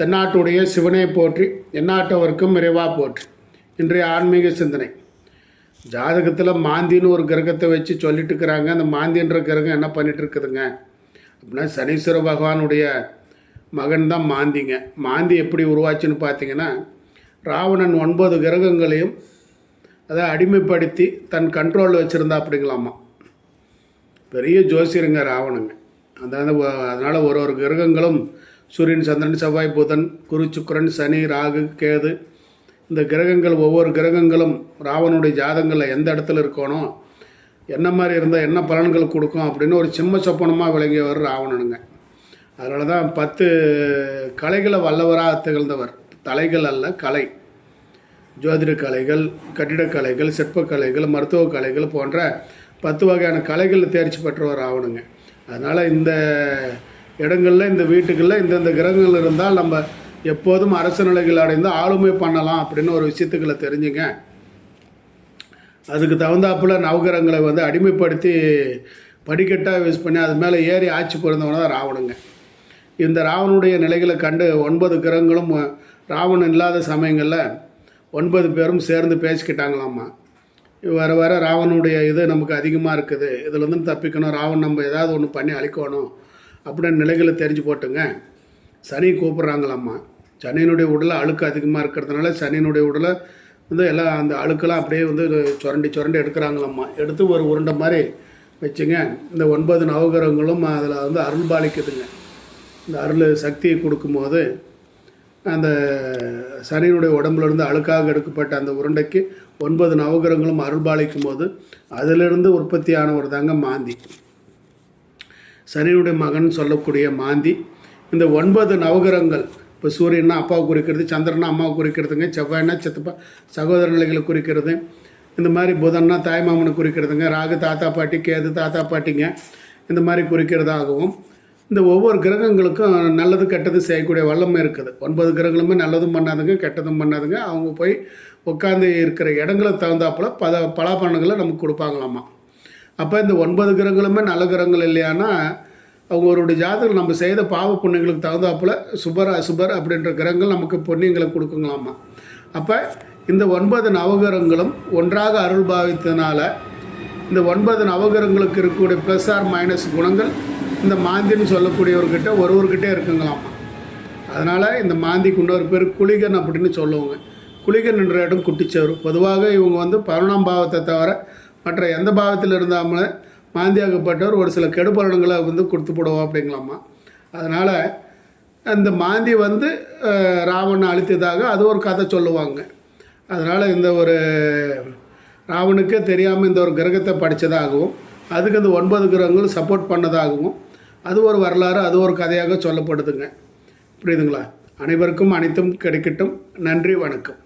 தென்னாட்டுடைய சிவனை போற்றி எந்நாட்டவர்க்கும் விரைவாக போற்றி. இன்றைய ஆன்மீக சிந்தனை. ஜாதகத்தில் மாந்தின்னு ஒரு கிரகத்தை வச்சு சொல்லிட்டு இருக்கிறாங்க. அந்த மாந்தின்ற கிரகம் என்ன பண்ணிட்டு இருக்குதுங்க? அப்படின்னா சனீஸ்வர பகவானுடைய மகன் தான் மாந்திங்க. மாந்தி எப்படி உருவாச்சுன்னு பார்த்தீங்கன்னா ராவணன் ஒன்பது கிரகங்களையும் அதை அடிமைப்படுத்தி தன் கண்ட்ரோலில் வச்சுருந்தா அப்படிங்களாமா? பெரிய ஜோசியருங்க ராவணங்க. அந்த அதனால் ஒரு ஒரு கிரகங்களும் சூரியன் சந்திரன் செவ்வாய் புதன் குரு சுக்கரன் சனி ராகு கேது. இந்த கிரகங்கள் ஒவ்வொரு கிரகங்களும் ராவனுடைய ஜாதகங்களில் எந்த இடத்துல இருக்கணும் என்ன மாதிரி இருந்தால் என்ன பலன்கள் கொடுக்கும் அப்படின்னு ஒரு சிம்ம சொப்பனமாக விளங்கியவர் ராவணனுங்க. அதனால தான் பத்து கலைகளை வல்லவராக திகழ்ந்தவர். தலைகள் அல்ல கலை. ஜோதிட கலைகள் கட்டிடக்கலைகள் சிற்பக்கலைகள் மருத்துவ கலைகள் போன்ற பத்து வகையான கலைகளில் தேர்ச்சி பெற்றவர் ஆகணுங்க அதனால் இந்த இடங்களில் இந்த வீட்டுகளில் இந்தந்த கிரகங்கள் இருந்தால் நம்ம எப்போதும் அரசு நிலைகள் அடைந்து ஆளுமை பண்ணலாம் அப்படின்னு ஒரு விஷயத்துக்களை தெரிஞ்சுங்க. அதுக்கு தகுந்தாப்புல நவகிரகங்களை வந்து அடிமைப்படுத்தி படிக்கட்டாக யூஸ் பண்ணி அது மேலே ஏறி ஆட்சி பிறந்தவன தான் ராவணுங்க. இந்த ராவனுடைய நிலைகளை கண்டு ஒன்பது கிரகங்களும் ராவணன் இல்லாத சமயங்களில் ஒன்பது பேரும் சேர்ந்து பேசிக்கிட்டாங்களாம்மா வர வர ராவனுடைய இது நமக்கு அதிகமாக இருக்குது. இதுலேருந்து தப்பிக்கணும். ராவன் நம்ம ஏதாவது ஒன்று பண்ணி அழிக்கணும். அப்படின்னு நிலைகளை தெரிஞ்சு போட்டுங்க. சனி கூப்பிட்றாங்களாம்மா. சனியினுடைய உடலில் அழுக்கு அதிகமாக இருக்கிறதுனால சனியினுடைய உடலை வந்து எல்லாம் அந்த அழுக்கெல்லாம் அப்படியே வந்து சுரண்டி சுரண்டி எடுக்கிறாங்களாம்மா. எடுத்து ஒரு உருண்டை மாதிரி வச்சுங்க. இந்த ஒன்பது நவகிரகங்களும் அதில் வந்து அருள் பாலிக்குதுங்க. இந்த அருள் சக்தியை கொடுக்கும்போது அந்த சனியினுடைய உடம்புலேருந்து அழுக்காக எடுக்கப்பட்ட அந்த உருண்டைக்கு ஒன்பது நவகிரகங்களும் அருள்பாலிக்கும் போது அதிலிருந்து உற்பத்தியானவர் தாங்க மாந்தி. சனியுடைய மகன் சொல்லக்கூடிய மாந்தி. இந்த ஒன்பது நவகிரகங்கள் இப்போ சூரியன்னா அப்பாவை குறிக்கிறது சந்திரனா அம்மாவை குறிக்கிறதுங்க செவ்வாய்னா சித்தப்பா சகோதர நிலைகளை குறிக்கிறது. இந்த மாதிரி புதன்னா தாய்மாமனை குறிக்கிறதுங்க ராகு தாத்தா பாட்டி கேது தாத்தா பாட்டிங்க இந்த மாதிரி குறிக்கிறதாகவும் இந்த ஒவ்வொரு கிரகங்களுக்கும் நல்லது கெட்டது செய்யக்கூடிய வல்லமை இருக்குது. ஒன்பது கிரகங்களுமே நல்லதும் பண்ணாதுங்க கெட்டதும் பண்ணாதுங்க. அவங்க போய் உட்காந்து இருக்கிற இடங்களுக்கு தகுந்தாப்புல பல பலாபலன்களை நமக்கு கொடுப்பாங்களாமா. அப்போ இந்த ஒன்பது கிரகங்களுமே நல்ல கிரகங்கள் இல்லையானா அவங்களுடைய ஜாதகம் நம்ம செய்த பாவ புண்ணியங்களுக்கு தகுந்தாப்புல சுபர் அசுபர் அப்படின்ற கிரகங்கள் நமக்கு புண்ணியங்களை கொடுக்குங்களாமா. அப்போ இந்த ஒன்பது நவகிரகங்களும் ஒன்றாக அருள் பாவித்ததுனால இந்த ஒன்பது நவகிரகங்களுக்கு இருக்கக்கூடிய ப்ளஸ் ஆர் மைனஸ் குணங்கள் இந்த மாந்தின்னு சொல்லக்கூடியவர்கிட்ட ஒருவர்கிட்டே இருக்குங்களாம். அதனால் இந்த மாந்திக்கு இன்னொரு பேர் குளிகன் அப்படின்னு சொல்லுவாங்க. குளிகன் என்ற இடம் குட்டிச்சவர் பொதுவாக இவங்க வந்து பதினொன்றாம் பாவத்தை தவிர மற்ற எந்த பாவத்தில் இருந்தாமல் மாந்தியாகப்பட்டவர் ஒரு சில கெடுபலன்களை வந்து கொடுத்து போடுவோம் அப்படிங்களாமா அதனால் அந்த மாந்தி வந்து ராவனை அழித்ததாக அது ஒரு கதை சொல்லுவாங்க. அதனால் இந்த ஒரு ராவனுக்கே தெரியாமல் இந்த ஒரு கிரகத்தை படித்ததாகவும் அதுக்கு அந்த ஒன்பது கிரகங்களும் சப்போர்ட் பண்ணதாகவும் அது ஒரு வரலாறு அது ஒரு கதையாக சொல்லப்படுதுங்க. புரியுதுங்களா? அனைவருக்கும் அனைத்தும் கிடைக்கட்டும். நன்றி வணக்கம்.